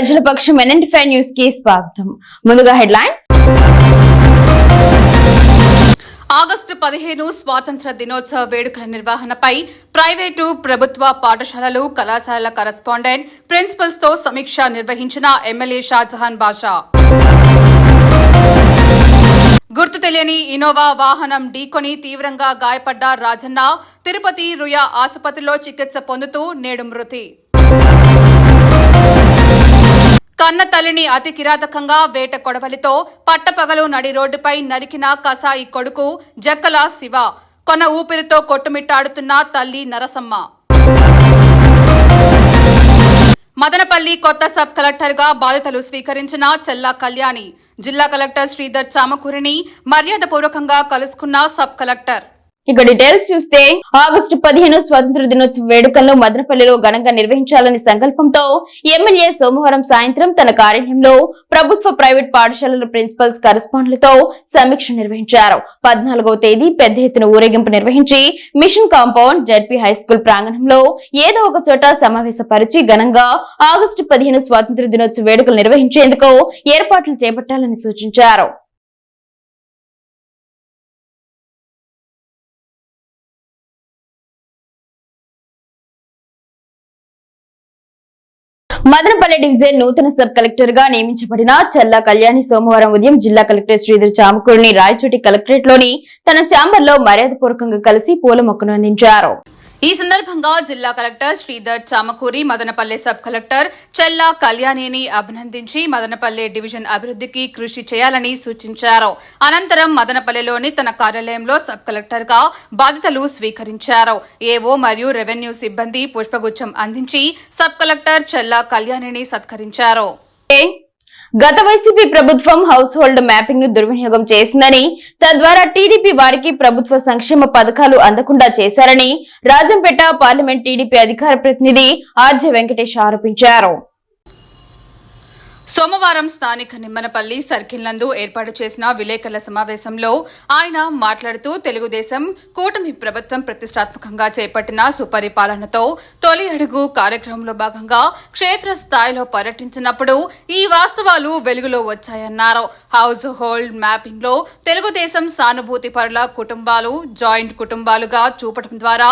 ప్రజల పక్షం ఎన్ఎంటిఫై న్యూస్కి స్వాగతం. ముందుగా హెడ్లైన్స్. ఆగస్టు పదిహేను స్వాతంత్ర దినోత్సవ వేడుకల నిర్వహణపై ప్రైవేటు ప్రభుత్వ పాఠశాలలు కళాశాలల కరస్పాండెంట్ ప్రిన్సిపల్స్తో సమీక్ష నిర్వహించిన ఎమ్మెల్యే షాజహాన్ బాషా. గుర్తు తెలియని ఇనోవా వాహనం ఢీకొని తీవ్రంగా గాయపడ్డ రాజన్న తిరుపతి రుయా ఆసుపత్రిలో చికిత్స పొందుతూ నేడు మృతి. కన్న తల్లిని అతి కిరాతకంగా వేట కొడవలితో పట్టపగలు నడి రోడ్డుపై నరికిన కసాయి కొడుకు జక్కల శివ. కొన ఊపిరితో కొట్టుమిట్టాడుతున్న తల్లి నరసమ్మ. మదనపల్లి కొత్త సబ్ కలెక్టర్గా బాధ్యతలు స్వీకరించిన చెల్లా కళ్యాణి. జిల్లా కలెక్టర్ శ్రీధర్ చామకూరిని మర్యాదపూర్వకంగా కలుసుకున్న సబ్ కలెక్టర్. ఇక డీటెయిల్స్ చూస్తే ఆగస్టు పదిహేను స్వాతంత్ర దినోత్సవ వేడుకలను మదనపల్లిలో ఘనంగా నిర్వహించాలని సంకల్పంతో ఎమ్మెల్యే సోమవారం సాయంత్రం తన కార్యాలయంలో ప్రభుత్వ ప్రైవేట్ పాఠశాలల ప్రిన్సిపల్స్ కరెస్పాండ్లతో సమీక్ష నిర్వహించారు. పద్నాలుగవ తేదీ పెద్ద ఎత్తున ఊరేగింపు నిర్వహించి mission compound ZP high school ప్రాంగణంలో ఏదో ఒక చోట సమావేశపరిచి ఘనంగా ఆగస్టు పదిహేను స్వాతంత్ర దినోత్సవ వేడుకలు నిర్వహించేందుకు ఏర్పాట్లు చేపట్టాలని సూచించారు. మదనపల్లి డివిజన్ నూతన సబ్ కలెక్టర్గా నియమించబడిన చల్లా కళ్యాణి సోమవారం ఉదయం జిల్లా కలెక్టర్ శ్రీధర్ చామకూరిని రాయచోటి కలెక్టరేట్లోని తన ఛాంబర్లో మర్యాదపూర్వకంగా కలిసి పూల మొక్కను అందించారు. ఈ సందర్భంగా జిల్లా collector Sridhar Chamakuri Madanapalle sub collector Chella కళ్యాణిని అభినందించి మదనపల్లె డివిజన్ అభివృద్ధికి కృషి చేయాలని సూచించారు. అనంతరం మదనపల్లెలోని తన కార్యాలయంలో సబ్ కలెక్టర్గా బాధ్యతలు స్వీకరించారు. ఏవో మరియు రెవెన్యూ సిబ్బంది పుష్పగుచ్చం అందించి సబ్ కలెక్టర్ చెల్లా కళ్యాణిని సత్కరించారు. గత వైసీపీ ప్రభుత్వం హౌస్ హోల్డ్ మ్యాపింగ్ను దుర్వినియోగం చేసిందని తద్వారా టీడీపీ వారికి ప్రభుత్వ సంక్షేమ పథకాలు అందకుండా చేశారని రాజంపేట పార్లమెంట్ టీడీపీ అధికార ప్రతినిధి ఆర్జే వెంకటేష్ ఆరోపించారు. సోమవారం స్థానిక నిమ్మనపల్లి సర్కిల్ నందు ఏర్పాటు చేసిన విలేకరుల సమావేశంలో ఆయన మాట్లాడుతూ తెలుగుదేశం కూటమి ప్రభుత్వం ప్రతిష్టాత్మకంగా చేపట్టిన సుపరిపాలనతో తొలి అడుగు కార్యక్రమంలో భాగంగా క్షేత్రస్థాయిలో పర్యటించినప్పుడు ఈ వాస్తవాలు వెలుగులో వచ్చాయన్నారు. హౌస్ హోల్డ్ మ్యాపింగ్లో తెలుగుదేశం సానుభూతి పరుల కుటుంబాలు జాయింట్ కుటుంబాలుగా చూపడం ద్వారా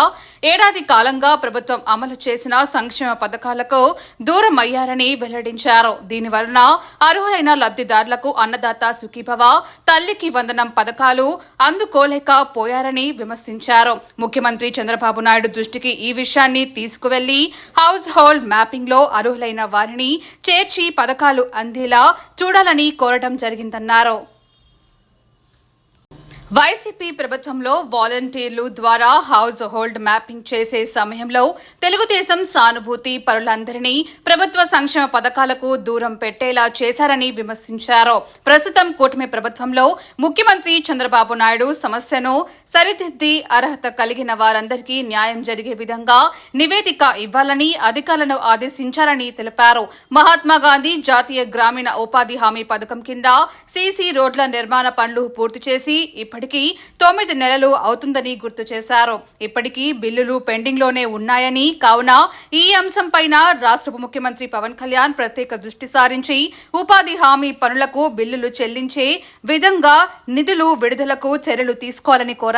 ఏడాది కాలంగా ప్రభుత్వం అమలు చేసిన సంక్షేమ పథకాలకు దూరమయ్యారని వెల్లడించారు. దీనివల్ల వలన అర్హులైన లబ్ధిదారులకు అన్నదాత సుఖీభవ తల్లికి వందనం పథకాలు అందుకోలేకపోయారని విమర్శించారు. ముఖ్యమంత్రి చంద్రబాబు నాయుడు దృష్టికి ఈ విషయాన్ని తీసుకువెళ్ళి హౌస్ హోల్డ్ మ్యాపింగ్లో అర్హులైన వారిని చేర్చి పథకాలు అందేలా చూడాలని కోరటం జరిగిందన్నారు. వైసీపీ ప్రభుత్వంలో వాలంటీర్లు ద్వారా హౌస్ హోల్డ్ మ్యాపింగ్ చేసే సమయంలో తెలుగుదేశం సానుభూతి పరులందరినీ ప్రభుత్వ సంక్షేమ పథకాలకు దూరం పెట్టేలా చేశారని విమర్శించారు. ప్రస్తుతం కూటమి ప్రభుత్వంలో ముఖ్యమంత్రి చంద్రబాబు నాయుడు సమస్యను సరిదిద్ది అర్హత కలిగిన వారందరికీ న్యాయం జరిగే విధంగా నివేదిక ఇవ్వాలని అధికారులను ఆదేశించాలని తెలిపారు. మహాత్మా గాంధీ జాతీయ గ్రామీణ ఉపాధి హామీ పథకం కింద సీసీ రోడ్ల నిర్మాణ పనులు పూర్తి చేసి ఇప్పటికీ తొమ్మిది నెలలు అవుతుందని గుర్తు చేశారు. ఇప్పటికీ బిల్లులు పెండింగ్లోనే ఉన్నాయని కావున ఈ అంశంపైన రాష్ట ముఖ్యమంత్రి పవన్ కళ్యాణ్ ప్రత్యేక దృష్టి సారించి ఉపాధి హామీ పనులకు బిల్లులు చెల్లించే విధంగా నిధులు విడుదలకు చర్యలు తీసుకోవాలని కోరారు.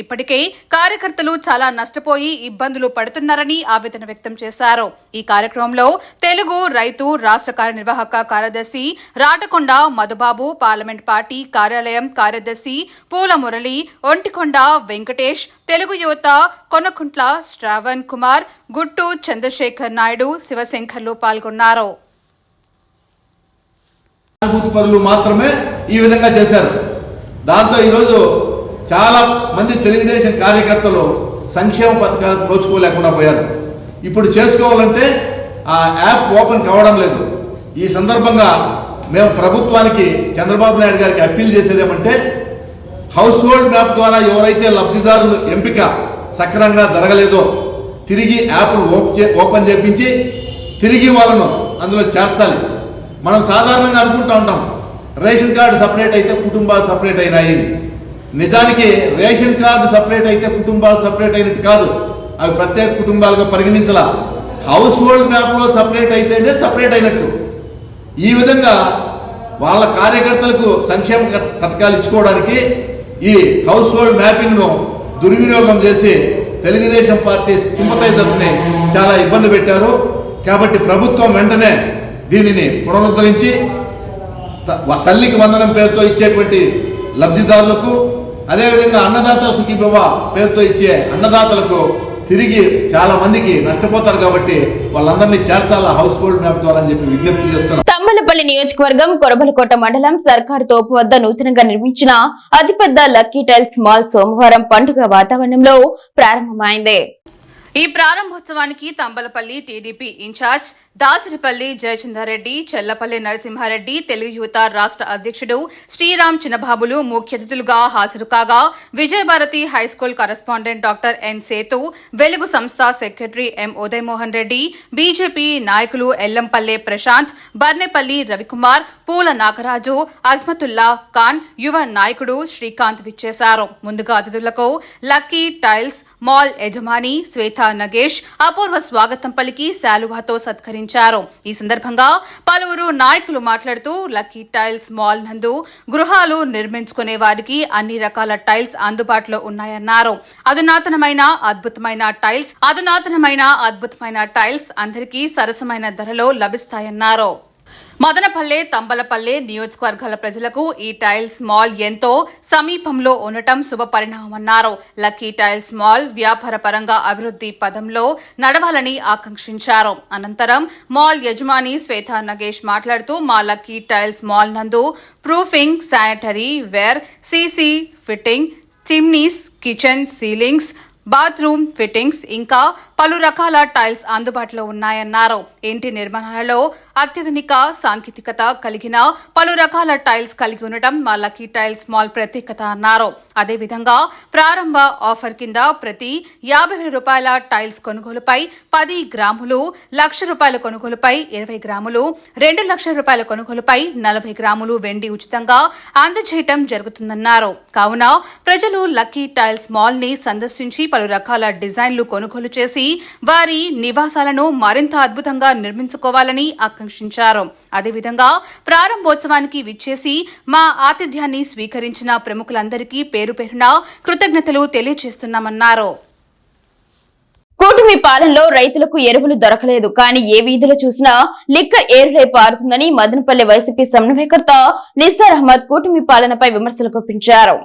ఇప్పటికే కార్యకర్తలు చాలా నష్టపోయి ఇబ్బందులు పడుతున్నారని ఆవేదన వ్యక్తం చేశారు. ఈ కార్యక్రమంలో తెలుగు రైతు రాష్ట్ర కార్యనిర్వాహక కార్యదర్శి రాటకొండ మధుబాబు పార్లమెంట్ పార్టీ కార్యాలయం కార్యదర్శి పూల మురళి ఒంటికొండ వెంకటేష్ తెలుగు యువత కొనకుంట్ల శ్రావణ్ కుమార్ గుట్టు చంద్రశేఖర్ నాయుడు శివశంకర్లు పాల్గొన్నారు. మాత్రమే ఈ విధంగా చేశారు. దాంతో ఈరోజు చాలా మంది తెలుగుదేశం కార్యకర్తలు సంక్షేమ పథకాలకు నోచుకోలేకుండా పోయారు. ఇప్పుడు చేసుకోవాలంటే ఆ యాప్ ఓపెన్ కావడం లేదు. ఈ సందర్భంగా మేము ప్రభుత్వానికి చంద్రబాబు నాయుడు గారికి అప్పీల్ చేసేది ఏమంటే హౌస్ హోల్డ్ మ్యాప్ ద్వారా ఎవరైతే లబ్ధిదారులు ఎంపిక సక్రమంగా జరగలేదో తిరిగి యాప్ను ఓపెన్ చేపించి తిరిగి వాళ్ళను అందులో చేర్చాలి. మనం సాధారణంగా అనుకుంటూ ఉంటాం రేషన్ కార్డు సపరేట్ అయితే కుటుంబాలు సపరేట్ అయినాయి నిజానికి రేషన్ కార్డు సపరేట్ అయితే కుటుంబాలు సపరేట్ అయినట్టు కాదు. అవి ప్రత్యేక కుటుంబాలుగా పరిగణించాల. హౌస్ హోల్డ్ మ్యాప్లో సపరేట్ అయితేనే సపరేట్ అయినట్టు. ఈ విధంగా వాళ్ళ కార్యకర్తలకు సంక్షేమ పథకాలు ఇచ్చుకోవడానికి ఈ హౌస్ హోల్డ్ మ్యాపింగ్ను దుర్వినియోగం చేసి తెలుగుదేశం పార్టీ సింపతైజర్స్ని చాలా ఇబ్బంది పెట్టారు. కాబట్టి ప్రభుత్వం వెంటనే దీనిని పునరుద్ధరించి తల్లికి వందనం పేరుతో ఇచ్చేటువంటి లబ్ధిదారులకు అదేవిధంగా అన్నదాత సుఖీభవ పేరుతో ఇచ్చే అన్నదాతలకు తిరిగి చాలా మందికి నష్టపోతారు కాబట్టి వాళ్ళందరినీ చేర్చాల హౌస్ హోల్డ్ మ్యాప్ ద్వారా అని చెప్పి విజ్ఞప్తి చేస్తున్నారు తమ్మలపల్లి నియోజకవర్గం కొరబలకోట మండలం సర్కారు తోపు వద్ద నూతనంగా నిర్మించిన అతిపెద్ద లక్కీ టైల్స్ మాల్ సోమవారం పండుగ వాతావరణంలో ప్రారంభమైంది. ఈ ప్రారంభోత్సవానికి తంబలపల్లి టీడీపీ ఇన్ఛార్జ్ దాసరిపల్లి జయచంద్రారెడ్డి చెల్లపల్లి నరసింహారెడ్డి తెలుగు యువత రాష్ట్ర అధ్యక్షుడు శ్రీరామ్ చిన్నబాబులు ముఖ్య అతిథులుగా హాజరు కాగా Vijaya Bharathi high school correspondent doctor N Sethu Velugu సంస్థ secretary M Udayamohan Reddy BJP నాయకులు ఎల్లంపల్లె ప్రశాంత్ బర్నేపల్లి రవికుమార్ పూల నాగరాజు అజ్మతుల్లా ఖాన్ యువ నాయకుడు శ్రీకాంత్ విచ్చేశారు. ముందుగా అతిథులకు లక్కీ టైల్స్ మాల్ యజమాని శ్వేత నగేష్ అపూర్వ స్వాగతం పలికి శాలువాతో సత్కరించారు. ఈ సందర్భంగా పలువురు నాయకులు మాట్లాడుతూ లక్కీ టైల్స్ మాల్ నందు గృహాలు నిర్మించుకునే వారికి అన్ని రకాల టైల్స్ అందుబాటులో ఉన్నాయన్నారు. అధునాతనమైన అద్భుతమైన టైల్స్ అధునాతనమైన అద్భుతమైన టైల్స్ అందరికీ సరసమైన ధరలో లభిస్తాయన్నారు. మదనపల్లె తంబలపల్లె నియోజకవర్గాల ప్రజలకు ఈ టైల్స్ మాల్ ఎంతో సమీపంలో ఉండటం శుభపరిణామన్నారు లక్కీ టైల్స్ మాల్ వ్యాపార పరంగా అభివృద్ధి పదంలో నడవాలని ఆకాంక్షించారు. అనంతరం మాల్ యజమాని శ్వేత నగేష్ మాట్లాడుతూ మా లక్కీ టైల్స్ మాల్ నందు proofing sanitary ware CC fitting chimneys kitchen ceilings bathroom fittings ఇంకా పలు రకాల టైల్స్ అందుబాటులో ఉన్నాయన్నారు. ఇంటి నిర్మాణాలలో అత్యాధునిక సాంకేతికత కలిగిన పలు రకాల టైల్స్ కలిగి ఉండటం మా లక్కీ టైల్స్ మాల్ ప్రత్యేకత అన్నారు. అదేవిధంగా ప్రారంభ ఆఫర్ కింద ప్రతి యాభై వేల రూపాయల టైల్స్ కొనుగోలుపై పది గ్రాములు లక్ష రూపాయల కొనుగోలుపై ఇరవై గ్రాములు రెండు లక్షల రూపాయల కొనుగోలుపై నలభై గ్రాములు వెండి ఉచితంగా అందజేయటం జరుగుతుందన్నారు. కావున ప్రజలు లక్కీ టైల్స్ మాల్ని సందర్శించి పలు రకాల డిజైన్లు కొనుగోలు చేసి వారి నివాసాలను మరింత అద్భుతంగా నిర్మించుకోవాలని ఆకాంక్షించారు. అదేవిధంగా ప్రారంభోత్సవానికి విచ్చేసి మా ఆతిథ్యాన్ని స్వీకరించిన ప్రముఖులందరికీ పేరు పేరున కృతజ్ఞతలు తెలియజేస్తున్నామన్నారు కూటమి పాలనలో రైతులకు ఎరువులు దొరకలేదు. కానీ ఏ వీధిలో చూసినా లిక్కర్ ఏరులై పారుతుందని మదనపల్లి వైసీపీ సమన్వయకర్త నిస్సార్ అహ్మద్ కూటమి పాలనపై విమర్శలు గుప్పించారు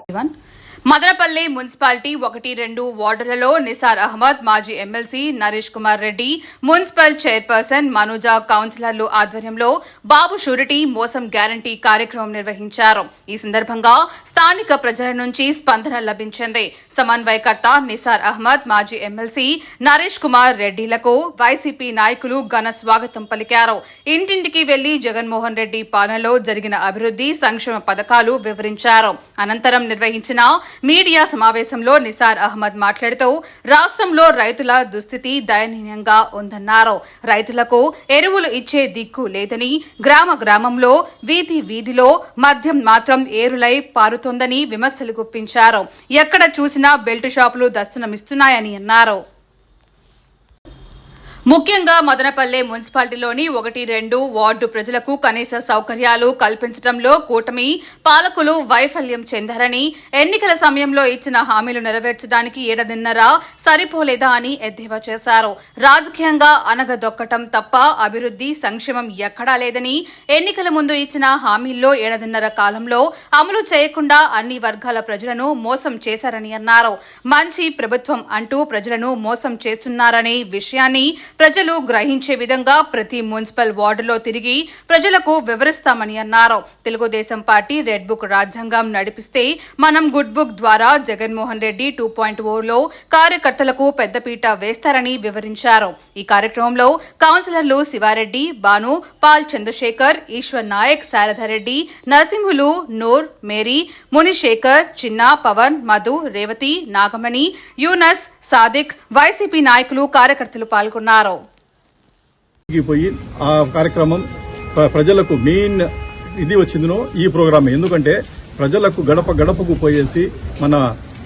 మదనపల్లి మున్సిపాలిటీ ఒకటి రెండు వార్డులలో నిసార్ అహ్మద్ మాజీ MLC Naresh Kumar Reddy municipal chairperson Manuja కౌన్సిలర్లు ఆధ్వర్యంలో బాబు షూరిటీ మోసం గ్యారంటీ కార్యక్రమం నిర్వహించారు. ఈ సందర్భంగా స్థానిక ప్రజల నుంచి స్పందన లభించింది. సమన్వయకర్త నిసార్ అహ్మద్ మాజీ ఎమ్మెల్సీ నరేష్ కుమార్ రెడ్డిలకు వైసీపీ నాయకులు ఘన స్వాగతం పలికారు. ఇంటింటికి వెళ్ళి జగన్మోహన్ రెడ్డి పాలనలో జరిగిన అభివృద్ధి సంక్షేమ పథకాలు వివరించారు. అనంతరం నిర్వహించిన మీడియా సమావేశంలో నిసార్ అహ్మద్ మాట్లాడుతూ రాష్ట్రంలో రైతుల దుస్థితి దయనీయంగా ఉందన్నారు. రైతులకు ఎరువులు ఇచ్చే దిక్కు లేదని గ్రామ గ్రామంలో వీధి వీధిలో మద్యం మాత్రం ఏరులై పారుతోందని విమర్శలు గుప్పించారు. ఎక్కడ చూసిన బెల్ట్ షాపులు దర్శనమిస్తున్నాయని అన్నారు. ముఖ్యంగా మదనపల్లె మున్సిపాలిటీలోని ఒకటి రెండు వార్డు ప్రజలకు కనీస సౌకర్యాలు కల్పించడంలో కూటమి పాలకులు వైఫల్యం చెందారని ఎన్నికల సమయంలో ఇచ్చిన హామీలు నెరవేర్చడానికి ఏడాదిన్నర సరిపోలేదా అని ఎద్దేవా చేశారు. రాజకీయంగా అనగదొక్కటం తప్ప అభివృద్ధి సంక్షేమం ఎక్కడా లేదని ఎన్నికల ముందు ఇచ్చిన హామీల్లో ఏడాదిన్నర కాలంలో అమలు చేయకుండా అన్ని వర్గాల ప్రజలను మోసం చేశారని అన్నారు. మంచి ప్రభుత్వం అంటూ ప్రజలను మోసం చేస్తున్నారనే విషయాన్ని ప్రజలు గ్రహించే విధంగా ప్రతి మున్సిపల్ వార్డులో తిరిగి ప్రజలకు వివరిస్తామని అన్నారు. తెలుగుదేశం పార్టీ రెడ్ బుక్ రాజ్యాంగం నడిపిస్తే మనం గుడ్ బుక్ ద్వారా జగన్మోహన్ రెడ్డి టూ పాయింట్ ఓలో కార్యకర్తలకు పెద్దపీట వేస్తారని వివరించారు. ఈ కార్యక్రమంలో కౌన్సిలర్లు Sivareddy Banu Paul Chandrasekhar Eshwar Nayak Sharadareddy Narasimhulu Noor Mary Munisekhar Chinna Pavan Madhu Revathi Nagamani Yunus Sadiq YCP నాయకులు కార్యకర్తలు పాల్గొన్నారు. ఆ కార్యక్రమం ప్ర- ప్రజలకు మెయిన్ ఇది వచ్చిందినో ఈ ప్రోగ్రామ్. ఎందుకంటే ప్రజలకు గడప గడపకు పోయేసి మన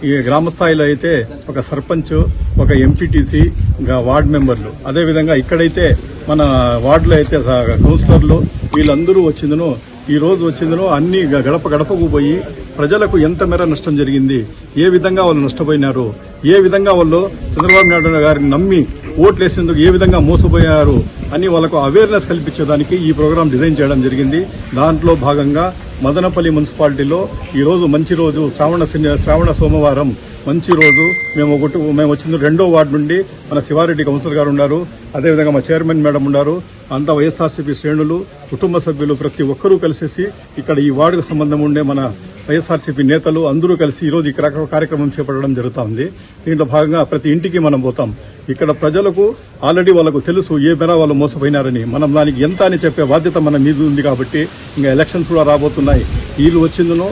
ఈ గ్రామ స్థాయిలో అయితే ఒక సర్పంచ్ ఒక ఎంపీటీసీ ఇంకా వార్డు మెంబర్లు. అదేవిధంగా ఇక్కడైతే మన వార్డులో అయితే కౌన్సిలర్లు వీళ్ళందరూ వచ్చిందనో ఈ రోజు వచ్చిందనో అన్ని గడప గడపకు పోయి ప్రజలకు ఎంత మేర నష్టం జరిగింది ఏ విధంగా వాళ్ళు నష్టపోయినారు ఏ విధంగా వాళ్ళు చంద్రబాబు నాయుడు గారిని నమ్మి ఓట్లేసేందుకు ఏ విధంగా మోసపోయారు అని వాళ్ళకు అవేర్నెస్ కల్పించేదానికి ఈ ప్రోగ్రాం డిజైన్ చేయడం జరిగింది. దాంట్లో భాగంగా మదనపల్లి మున్సిపాలిటీలో ఈ రోజు మంచి రోజు శ్రావణ శ్రావణ సోమవారం మంచి రోజు. మేము ఒకటి మేము వచ్చింది రెండో వార్డు నుండి మన శివారెడ్డి కౌన్సిలర్ గారు ఉన్నారు. అదేవిధంగా మా చైర్మన్ మేడం ఉన్నారు. అంతా వైఎస్ఆర్సీపీ శ్రేణులు కుటుంబ సభ్యులు ప్రతి ఒక్కరూ కలిసేసి ఇక్కడ ఈ వార్డుకు సంబంధం ఉండే మన వైఎస్ వైఎస్ఆర్సీపీ నేతలు అందరూ కలిసి ఈ రోజు ఈ కార్యక్రమం చేపట్టడం జరుగుతుంది. దీంట్లో భాగంగా ప్రతి ఇంటికి మనం పోతాం. ఇక్కడ ప్రజలకు ఆల్రెడీ వాళ్ళకు తెలుసు ఏ మేర వాళ్ళు మోసపోయినారని. మనం దానికి ఎంత అని చెప్పే బాధ్యత మన మీద ఉంది కాబట్టి ఇంకా ఎలక్షన్స్ కూడా రాబోతున్నాయి. వీళ్ళు వచ్చిందనో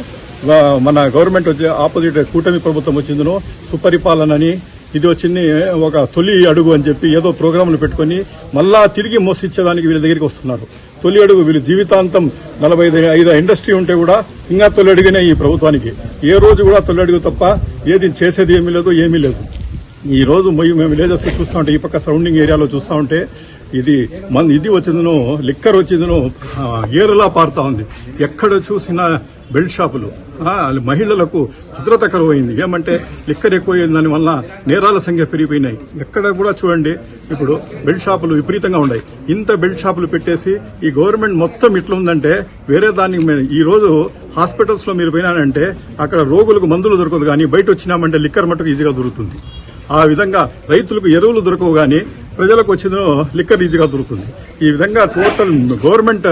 మన గవర్నమెంట్ వచ్చే ఆపోజిట్ కూటమి ప్రభుత్వం వచ్చిందనో సుపరిపాలనని ఇది వచ్చింది ఒక తొలి అడుగు అని చెప్పి ఏదో ప్రోగ్రాంలు పెట్టుకొని మళ్ళా తిరిగి మోసిచ్చేదానికి వీళ్ళ దగ్గరికి వస్తున్నారు. తొలి అడుగు వీళ్ళు జీవితాంతం నలభై ఐదు ఐదు ఇండస్ట్రీ ఉంటే కూడా ఇంకా తొలి అడుగునే ఈ ప్రభుత్వానికి. ఏ రోజు కూడా తొలి అడుగు తప్ప ఏది చేసేది ఏమీ లేదు ఏమీ లేదు. ఈ రోజు మేము విలేజెస్ చూస్తా ఉంటే ఈ పక్క సరౌండింగ్ ఏరియాలో చూస్తా ఉంటే ఇది మన ఇది వచ్చిందనో లిక్కర్ వచ్చిందను ఏరులా పారుతా ఉంది. ఎక్కడ చూసినా బెల్ట్ షాపులు. మహిళలకు భద్రత కరువైంది. ఏమంటే లిక్కర్ ఎక్కువైంది దాని వల్ల నేరాల సంఖ్య పెరిగిపోయినాయి. ఎక్కడ కూడా చూడండి ఇప్పుడు బెల్ట్ షాపులు విపరీతంగా ఉన్నాయి. ఇంత బెల్ట్ షాపులు పెట్టేసి ఈ గవర్నమెంట్ మొత్తం ఇట్లా ఉందంటే వేరే దానికి ఈరోజు ఈ రోజు మీరు పోయినానంటే అక్కడ రోగులకు మందులు దొరకదు కానీ బయట వచ్చినామంటే లిక్కర్ మటుకు ఈజీగా దొరుకుతుంది. ఆ విధంగా రైతులకు ఎరువులు దొరకవు కానీ ప్రజలకు వచ్చిన లిక్కర్ ఈజీగా దొరుకుతుంది. ఈ విధంగా టోటల్ గవర్నమెంట్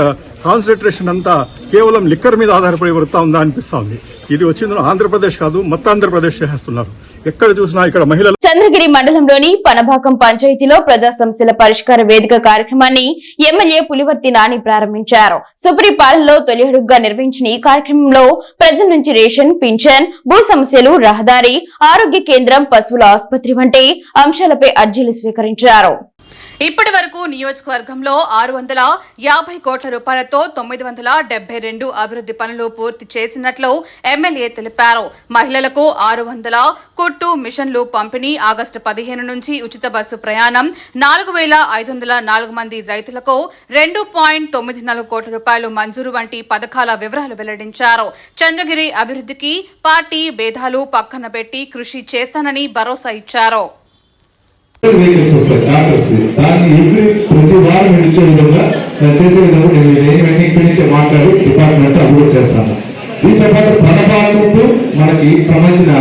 కాన్సన్ట్రేషన్ అంతా కేవలం లిక్కర్ మీద ఆధారపడి వృత్తా ఉందా అనిపిస్తా ఉంది ఇది వచ్చింది ఆంధ్రప్రదేశ్ కాదు మొత్తం ఆంధ్రప్రదేశ్ చేస్తున్నారు. ఎక్కడ చూసినా ఇక్కడ మహిళలు చంద్రగిరి మండలంలోని పనబాకం పంచాయతీలో ప్రజా సమస్యల పరిష్కార వేదిక కార్యక్రమాన్ని ఎమ్మెల్యే పులివర్తి నాని ప్రారంభించారు. సుప్రీపాలనలో తొలి అడుగుగా నిర్వహించిన ఈ కార్యక్రమంలో ప్రజల నుంచి రేషన్ పింఛన్ భూ సమస్యలు రహదారి ఆరోగ్య కేంద్రం పశువుల ఆసుపత్రి వంటి అంశాలపై అర్జీలు స్వీకరించారు. ఇప్పటి వరకు నియోజకవర్గంలో ఆరు వందల యాభై కోట్ల రూపాయలతో తొమ్మిది వందల డెబ్బై రెండు అభివృద్ధి పనులు పూర్తి చేసినట్లు ఎమ్మెల్యే తెలిపారు. మహిళలకు ఆరు వందల కుట్టు మిషన్లు పంపిణీ ఆగస్టు పదిహేను నుంచి ఉచిత బస్సు ప్రయాణం నాలుగు వేల ఐదు వందల నాలుగు మంది రైతులకు రెండు పాయింట్ తొమ్మిది నాలుగు కోట్ల రూపాయలు మంజూరు వంటి పథకాల వివరాలు వెల్లడించారు. చంద్రగిరి అభివృద్ధికి పార్టీ భేదాలు పక్కన పెట్టి కృషి చేస్తానని భరోసా ఇచ్చారు. వెహికల్స్ వస్తాయి ట్రాక్టర్స్ దాన్ని ఎవ్రీ ప్రతి వారం ఇచ్చే విధంగా చేసే విధంగా నేను ఏమన్నీ ఇక్కడి నుంచే మాట్లాడి డిపార్ట్మెంట్ అప్లోడ్ చేస్తాను దీంతో పాటు పనపాలకు మనకి సంబంధించిన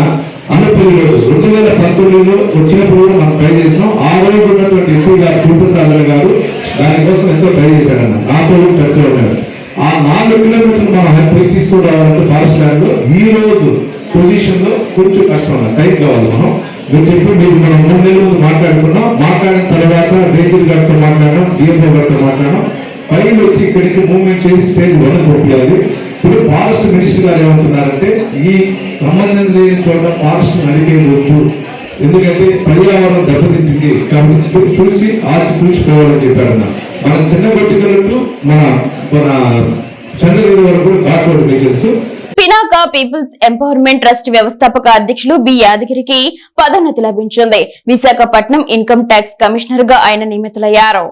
అనుపల్లి రెండు వేల పంతొమ్మిదిలో వచ్చినప్పుడు కూడా మనం ట్రై చేసినాం ఆ రోజు ఉన్నటువంటి ఎంపీ గారు సూర్యప్రసాద్ గారు దానికోసం ఎంతో ట్రై చేశాడన్న నాతో కూడా చర్చలో ఉన్నారు ఆ నాలుగు కిలోమీటర్లు మనం హెల్ప్ తీసుకురావాలంటే ఫారెస్ట్ ల్యాండ్లో ఈ రోజు పొజిషన్లో కొంచెం కష్టం ఉంది. టైం కావాలి మనం మీరు చెప్పి మీరు మనం మూడు నెలలు మాట్లాడుకున్నాం మాట్లాడిన తర్వాత రైతులు గారితో మాట్లాడడం డిఎఫ్ఓ గారితో మాట్లాడడం పైన వచ్చి ఇక్కడి నుంచి మూవ్మెంట్ చేసి స్టేజ్ వన్ పంపించాలి ఇప్పుడు ఫారెస్ట్ మినిస్టర్ గారు ఏమంటున్నారంటే ఈ సంబంధం లేని చోట ఫారెస్ట్ నడిపేయవచ్చు ఎందుకంటే పర్యావరణం దెబ్బతింటుంది. కాబట్టి చూసి ఆచి చూసుకోవాలని చెప్పారు మన చిన్న పట్టికలకు మన మన చంద్రగిరి వరకు ghat vehicles Pinaka people's empowerment trust వ్యవస్థాపక అధ్యక్షులు బి యాదగిరికి పదోన్నతి లభించింది. విశాఖపట్నం ఇన్కమ్ ట్యాక్స్ కమిషనర్గా ఆయన నియమితులయ్యారు.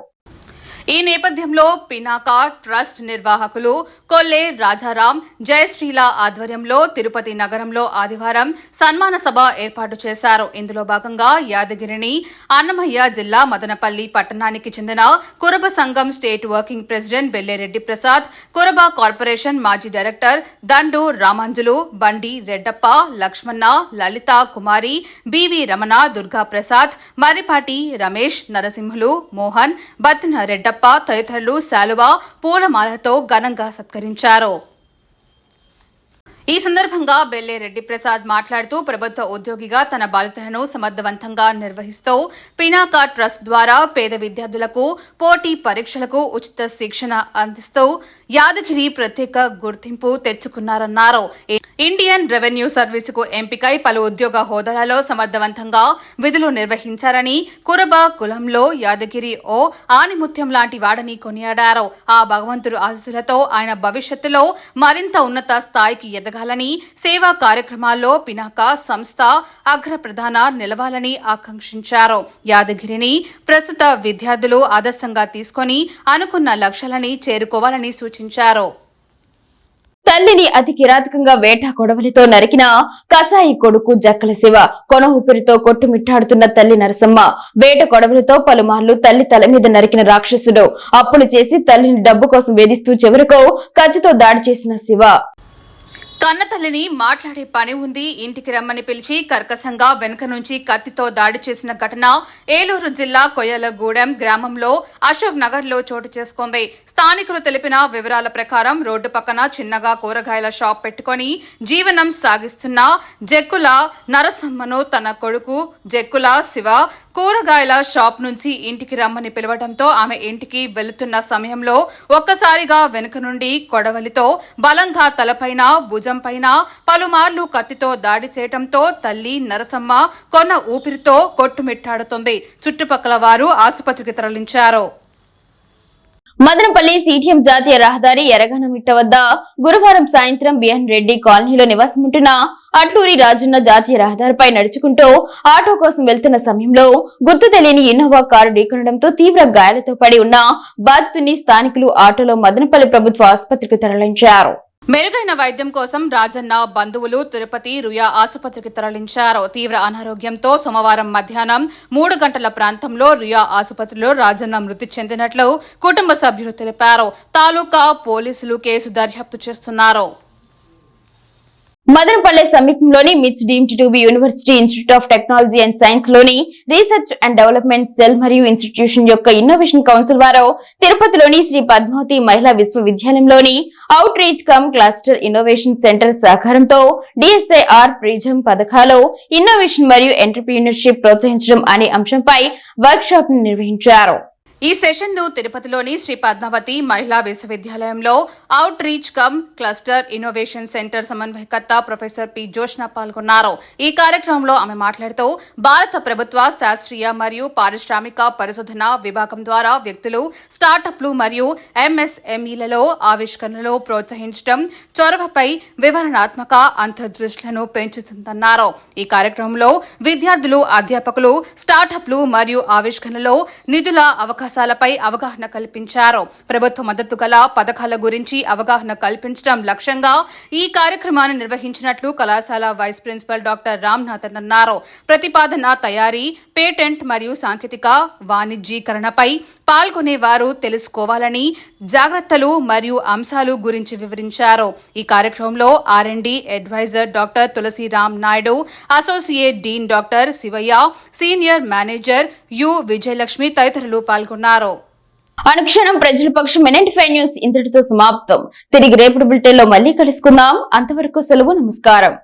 ఈ నేపథ్యంలో పినాకా ట్రస్ట్ నిర్వాహకులు కొల్లే రాజారాం జయశ్రీల ఆధ్వర్యంలో తిరుపతి నగరంలో ఆదివారం సన్మాన సభ ఏర్పాటు చేశారు. ఇందులో భాగంగా యాదగిరిని అన్నమయ్య జిల్లా మదనపల్లి పట్టణానికి చెందిన కురబ సంఘం state working president Bellereddy Prasad Kuruba corporation మాజీ డైరెక్టర్ దండు రామాంజులు బండి రెడ్డప్ప లక్ష్మణ లలిత కుమారి బివి రమణ దుర్గా ప్రసాద్ మర్రిపాటి రమేష్ నరసింహులు మోహన్ బత్న రెడ్డప్ప తదితరులు శాలువ పూలమాలతో ఘనంగా సత్కరించారు. ఈ సందర్భంగా బెల్లెరెడ్డి ప్రసాద్ మాట్లాడుతూ ప్రభుత్వ ఉద్యోగిగా తన బాధ్యతలను సమర్థవంతంగా నిర్వహిస్తూ పినాక ట్రస్ట్ ద్వారా పేద విద్యార్థులకు పోటీ పరీక్షలకు ఉచిత శిక్షణ అందిస్తూ యాదగిరి ప్రత్యేక గుర్తింపు తెచ్చుకున్నారన్నారు. ఇండియన్ రెవెన్యూ సర్వీస్కు ఎంపికై పలు ఉద్యోగ హోదాలలో సమర్థవంతంగా విధులు నిర్వహించారని కురబ కులంలో యాదగిరి ఓ ఆనిముత్యం లాంటి వాడని కొనియాడారు. ఆ భగవంతుడు ఆశీస్సులతో ఆయన భవిష్యత్తులో మరింత ఉన్నత స్థాయికి ఎదగాలని సేవా కార్యక్రమాల్లో పినాక సంస్థ అగ్ర ప్రధాన నిలవాలని ఆకాంక్షించారు. యాదగిరిని ప్రస్తుత విద్యార్థులు ఆదర్శంగా తీసుకొని అనుకున్న లక్ష్యాలని చేరుకోవాలని సూచించారు తల్లిని అతి కిరాతకంగా వేట గొడవలతో నరికిన కసాయి కొడుకు జక్కల శివ కొన ఊపిరితో కొట్టుమిట్టాడుతున్న తల్లి నరసమ్మ వేట కొడవలితో పలుమార్లు తల్లి తల మీద నరికిన రాక్షసుడు. అప్పులు చేసి తల్లిని డబ్బు కోసం వేధిస్తూ చివరకు కత్తితో దాడి చేసిన శివ. కన్నతల్లిని మాట్లాడే పని ఉంది. ఇంటికి రమ్మని పిలిచి కర్కశంగా వెనుక నుంచి కత్తితో దాడి చేసిన ఘటన ఏలూరు జిల్లా కొయ్యలగూడెం గ్రామంలో అశోక్ నగర్లో చోటు చేసుకుంది. స్థానికులు తెలిపిన వివరాల ప్రకారం రోడ్డు పక్కన చిన్నగా కూరగాయల షాప్ పెట్టుకొని జీవనం సాగిస్తున్న జక్కుల నరసమ్మను తన కొడుకు జక్కుల శివ కూరగాయల షాప్ నుంచి ఇంటికి రమ్మని పిలవడంతో ఆమె ఇంటికి వెళుతున్న సమయంలో ఒక్కసారిగా వెనుక నుండి కొడవలితో బలంగా తలపైన భుజ భుజంపైన పలుమార్లు కత్తితో దాడి చేయటంతో తల్లి నరసమ్మ కొన్న ఊపిరితో కొట్టుమిట్టాడుతుంది. చుట్టుపక్కల వారు ఆసుపత్రికి తరలించారు. మదనపల్లి సిటిఎం జాతీయ రహదారి ఎర్రగనమిట్ట వద్ద గురువారం సాయంత్రం బిఎన్ రెడ్డి కాలనీలో నివాసముంటున్న అట్లూరి రాజున్న జాతీయ రహదారిపై నడుచుకుంటూ ఆటో కోసం వెళ్తున్న సమయంలో గుర్తు తెలియని ఇన్నోవా కారు ఢీకొనడంతో తీవ్ర గాయాలతో పడి ఉన్న బాధితుని స్థానికులు ఆటోలో మదనపల్లి ప్రభుత్వ ఆసుపత్రికి తరలించారు. మెరుగైన వైద్యం కోసం రాజన్న బంధువులు తిరుపతి రుయా ఆసుపత్రికి తరలించారు. తీవ్ర అనారోగ్యంతో సోమవారం మధ్యాహ్నం మూడు గంటల ప్రాంతంలో రుయా ఆసుపత్రిలో రాజన్న మృతి చెందినట్లు కుటుంబ సభ్యులు తెలిపారు. తాలూకా పోలీసులు కేసు దర్యాప్తు చేస్తున్నారు. మదనపల్లె సమీపంలోని Mitch deemed to be university institute of technology and సైన్స్లోని research and development cell మరియు ఇన్స్టిట్యూషన్ యొక్క ఇన్నోవేషన్ కౌన్సిల్ వారు తిరుపతిలోని Sri Padmavathi Mahila విశ్వవిద్యాలయంలోని outreach cum cluster innovation centre సహకారంతో డిఎస్ఐఆర్ ప్రిజం పథకాలు ఇన్నోవేషన్ మరియు ఎంటర్ప్రీనర్షిప్ ప్రోత్సహించడం అనే అంశంపై వర్క్ షాప్ నిర్వహించారు. ఈ సెషన్ను తిరుపతిలోని శ్రీ పద్మావతి మహిళా విశ్వవిద్యాలయంలో outreach cum cluster innovation centre సమన్వయకర్త ప్రొఫెసర్ పి జోష్న పాల్గొన్నారు. ఈ కార్యక్రమంలో ఆమె మాట్లాడుతూ భారత ప్రభుత్వ శాస్త్రీయ మరియు పారిశ్రామిక పరిశోధన విభాగం ద్వారా వ్యక్తులు స్టార్టప్లు మరియు ఎంఎస్ఎంఈలలో ఆవిష్కరణలు ప్రోత్సహించడం చొరవపై వివరణాత్మక అంతర్దృష్టులను పెంచుతుందన్నారు. ఈ కార్యక్రమంలో విద్యార్థులు అధ్యాపకులు స్టార్టప్లు మరియు ఆవిష్కరణలో నిధుల అవకాశం అవకాశాలపై అవగాహన కల్పించారు. ప్రభుత్వ మద్దతు గల పథకాల గురించి అవగాహన కల్పించడం లక్ష్యంగా ఈ కార్యక్రమాన్ని నిర్వహించినట్లు కళాశాల వైస్ ప్రిన్సిపల్ డాక్టర్ రామ్నాథన్ అన్నారు. ప్రతిపాదన తయారీ పేటెంట్ మరియు సాంకేతిక వాణిజ్యీకరణపై పాల్గొనే వారు తెలుసుకోవాలని జాగ్రత్తలు మరియు అంశాలు గురించి వివరించారు. ఈ కార్యక్రమంలో R and D adviser doctor Tulasiram Naidu associate dean doctor Sivaiah senior manager U Vijayalakshmi తదితరులు పాల్గొన్నారు. అనుక్షణం ప్రజల పక్షం ఎన్ఎంటీ ఫైవ్ న్యూస్ ఇంతటితో సమాప్తం. తిరిగి రేపటి బులెటిన్లో మళ్ళీ కలుసుకుందాం. అంతవరకు సెలవు నమస్కారం.